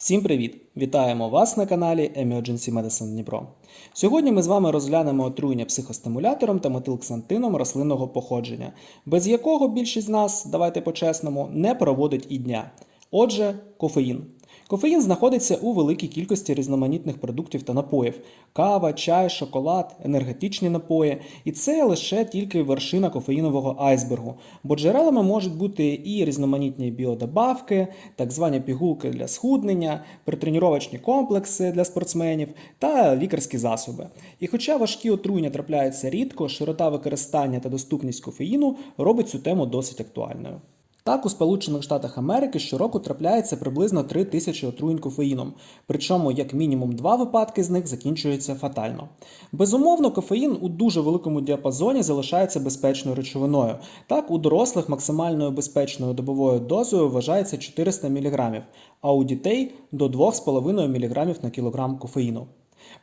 Всім привіт! Вітаємо вас на каналі Emergency Medicine Дніпро. Сьогодні ми з вами розглянемо отруєння психостимулятором та метилксантином рослинного походження, без якого більшість з нас, давайте по-чесному, не проводить і дня. Отже, кофеїн. Кофеїн знаходиться у великій кількості різноманітних продуктів та напоїв: кава, чай, шоколад, енергетичні напої. І це лише тільки вершина кофеїнового айсбергу, бо джерелами можуть бути і різноманітні біодобавки, так звані пігулки для схуднення, притренувачні комплекси для спортсменів та лікарські засоби. І хоча важкі отруєння трапляються рідко, широта використання та доступність кофеїну робить цю тему досить актуальною. Так, у Сполучених Штатах Америки щороку трапляється приблизно 3 тисячі отруєнь кофеїном, причому як мінімум два випадки з них закінчуються фатально. Безумовно, кофеїн у дуже великому діапазоні залишається безпечною речовиною. Так, у дорослих максимальною безпечною добовою дозою вважається 400 мг, а у дітей до 2,5 мг на кілограм кофеїну.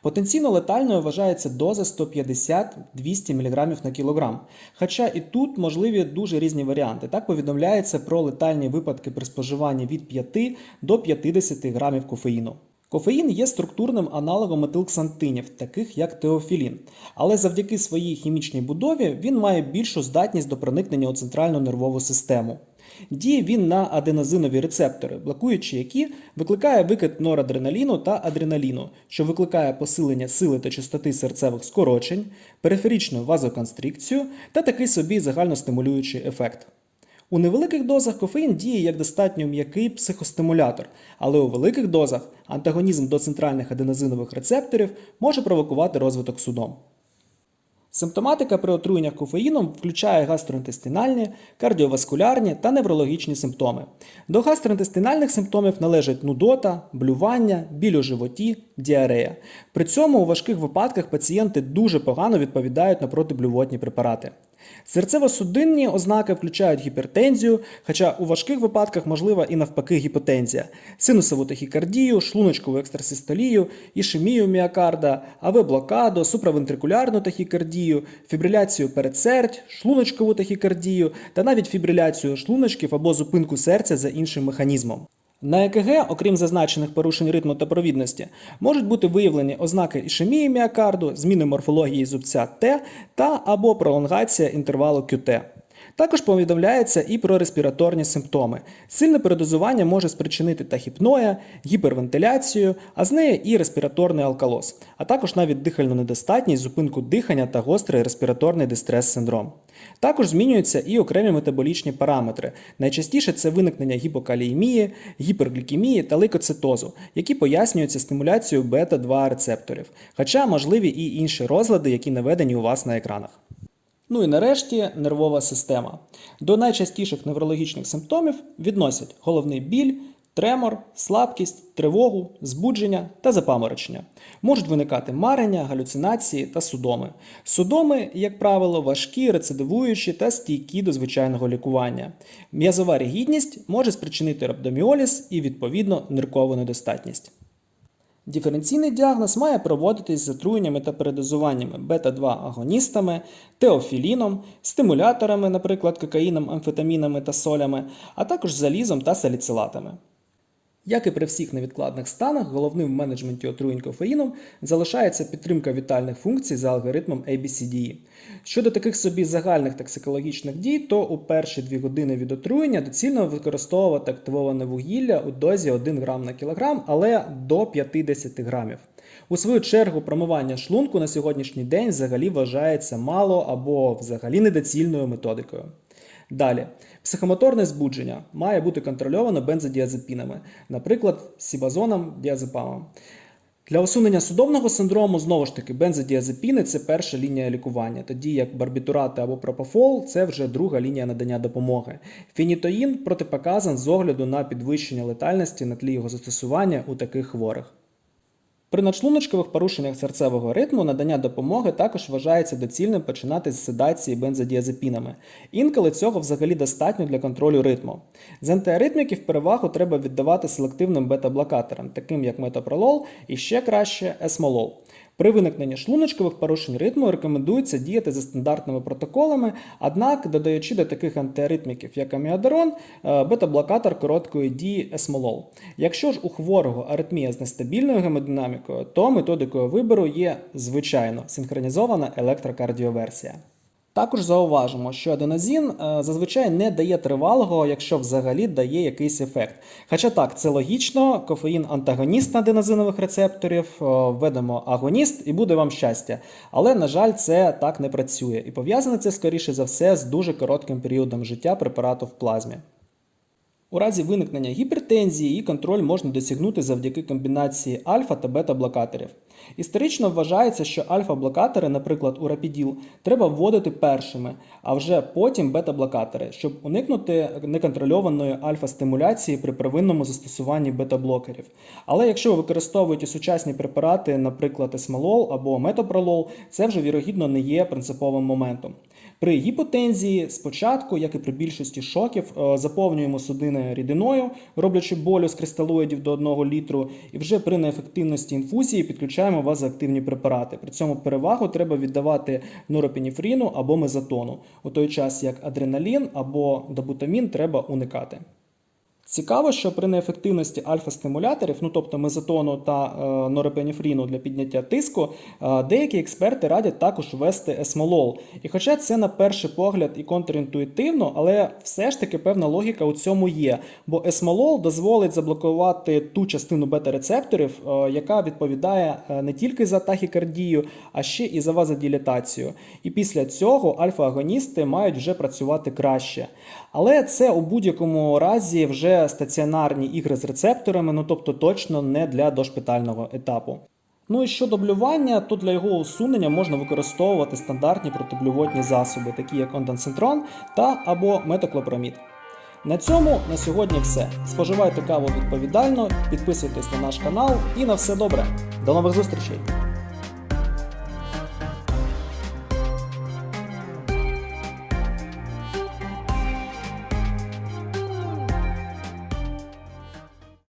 Потенційно летальною вважається доза 150-200 мг на кілограм. Хоча і тут можливі дуже різні варіанти. Так повідомляється про летальні випадки при споживанні від 5 до 50 грамів кофеїну. Кофеїн є структурним аналогом метилксантинів, таких як теофілін, але завдяки своїй хімічній будові він має більшу здатність до проникнення у центральну нервову систему. Діє він на аденозинові рецептори, блокуючи які викликає викид норадреналіну та адреналіну, що викликає посилення сили та частоти серцевих скорочень, периферичну вазоконстрикцію та такий собі загальностимулюючий ефект. У невеликих дозах кофеїн діє як достатньо м'який психостимулятор, але у великих дозах антагонізм до центральних аденозинових рецепторів може провокувати розвиток судом. Симптоматика при отруєннях кофеїном включає гастроінтестинальні, кардіоваскулярні та неврологічні симптоми. До гастроінтестинальних симптомів належать нудота, блювання, біль у животі, діарея. При цьому у важких випадках пацієнти дуже погано відповідають на протиблювотні препарати. Серцево-судинні ознаки включають гіпертензію, хоча у важких випадках можлива і навпаки гіпотензія, синусову тахікардію, шлуночкову екстрасистолію, ішемію міокарда, АВ-блокаду, суправентрикулярну тахікардію, фібриляцію передсердь, шлуночкову тахікардію та навіть фібриляцію шлуночків або зупинку серця за іншим механізмом. На ЕКГ, окрім зазначених порушень ритму та провідності, можуть бути виявлені ознаки ішемії міокарду, зміни морфології зубця Т та або пролонгація інтервалу QT. Також повідомляється і про респіраторні симптоми. Сильне передозування може спричинити тахіпноя, гіпервентиляцію, а з нею і респіраторний алкалоз, а також навіть дихальну недостатність, зупинку дихання та гострий респіраторний дистрес-синдром. Також змінюються і окремі метаболічні параметри. Найчастіше це виникнення гіпокаліємії, гіперглікемії та лейкоцитозу, які пояснюються стимуляцією бета-2 рецепторів, хоча можливі і інші розлади, які наведені у вас на екранах. Ну і нарешті нервова система. До найчастіших неврологічних симптомів відносять головний біль, тремор, слабкість, тривогу, збудження та запаморочення. Можуть виникати марення, галюцинації та судоми. Судоми, як правило, важкі, рецидивуючі та стійкі до звичайного лікування. М'язова ригідність може спричинити рhabdomіоліз і, відповідно, ниркову недостатність. Диференційний діагноз має проводитись з отруєннями та передозуваннями бета-2-агоністами, теофіліном, стимуляторами, наприклад, кокаїном, амфетамінами та солями, а також залізом та саліцилатами. Як і при всіх невідкладних станах, головним в менеджменті отруєнь кофеїном залишається підтримка вітальних функцій за алгоритмом ABCDE. Щодо таких собі загальних токсикологічних дій, то у перші дві години від отруєння доцільно використовувати активоване вугілля у дозі 1 грам на кілограм, але до 50 грамів. У свою чергу, промивання шлунку на сьогоднішній день взагалі вважається мало або взагалі недоцільною методикою. Далі, психомоторне збудження має бути контрольовано бензодіазепінами, наприклад, сібазоном, діазепамом. Для усунення судомного синдрому, знову ж таки, бензодіазепіни це перша лінія лікування, тоді як барбітурати або пропофол це вже друга лінія надання допомоги. Фінітоїн протипоказан з огляду на підвищення летальності на тлі його застосування у таких хворих. При надшлуночкових порушеннях серцевого ритму надання допомоги також вважається доцільним починати з седації бензодіазепінами. Інколи цього взагалі достатньо для контролю ритму. З антиаритміків перевагу треба віддавати селективним бета-блокаторам, таким як метапролол і ще краще есмолол. При виникненні шлуночкових порушень ритму рекомендується діяти за стандартними протоколами, однак додаючи до таких антиаритміків, як аміодарон, е, бета-блокатор короткої дії есмолол. Якщо ж у хворого аритмія з нестабільною гемодинамікою, то методикою вибору є звичайно синхронізована електрокардіоверсія. Також зауважимо, що аденозін е, зазвичай не дає тривалого, якщо взагалі дає якийсь ефект. Хоча так, це логічно, кофеїн антагоніст аденозинових рецепторів, е, введемо агоніст і буде вам щастя. Але, на жаль, це так не працює. І пов'язане це, скоріше за все, з дуже коротким періодом життя препарату в плазмі. У разі виникнення гіпертензії її контроль можна досягнути завдяки комбінації альфа та бета-блокаторів. Історично вважається, що альфа-блокатори, наприклад, урапіділ, треба вводити першими, а вже потім бета-блокатори, щоб уникнути неконтрольованої альфа-стимуляції при первинному застосуванні бета-блокерів. Але якщо ви використовуєте сучасні препарати, наприклад, есмолол або метопролол, це вже вірогідно не є принциповим моментом. При гіпотензії спочатку, як і при більшості шоків, е, заповнюємо судини рідиною, роблячи болю з кристалоїдів до 1 літру, і вже при неефективності інфузії підключаємо вазоактивні препарати. При цьому перевагу треба віддавати норопініфріну або мезотону, у той час як адреналін або добутамін треба уникати. Цікаво, що при неефективності альфа-стимуляторів, ну тобто мезотону та е, норепенефріну для підняття тиску, е, деякі експерти радять також ввести есмолол. І хоча це на перший погляд і контрінтуїтивно, але все ж таки певна логіка у цьому є. Бо есмолол дозволить заблокувати ту частину бета-рецепторів, е, яка відповідає е, не тільки за тахікардію, а ще і за вазодилатацію. І після цього альфа-агоністи мають вже працювати краще. Але це у будь-якому разі вже стаціонарні ігри з рецепторами, ну тобто точно не для дошпитального етапу. Ну і щодо блювання, то для його усунення можна використовувати стандартні протиблювотні засоби, такі як ондансинтрон та або метоклопромід. На цьому на сьогодні все. Споживайте каву відповідально, підписуйтесь на наш канал і на все добре. До нових зустрічей!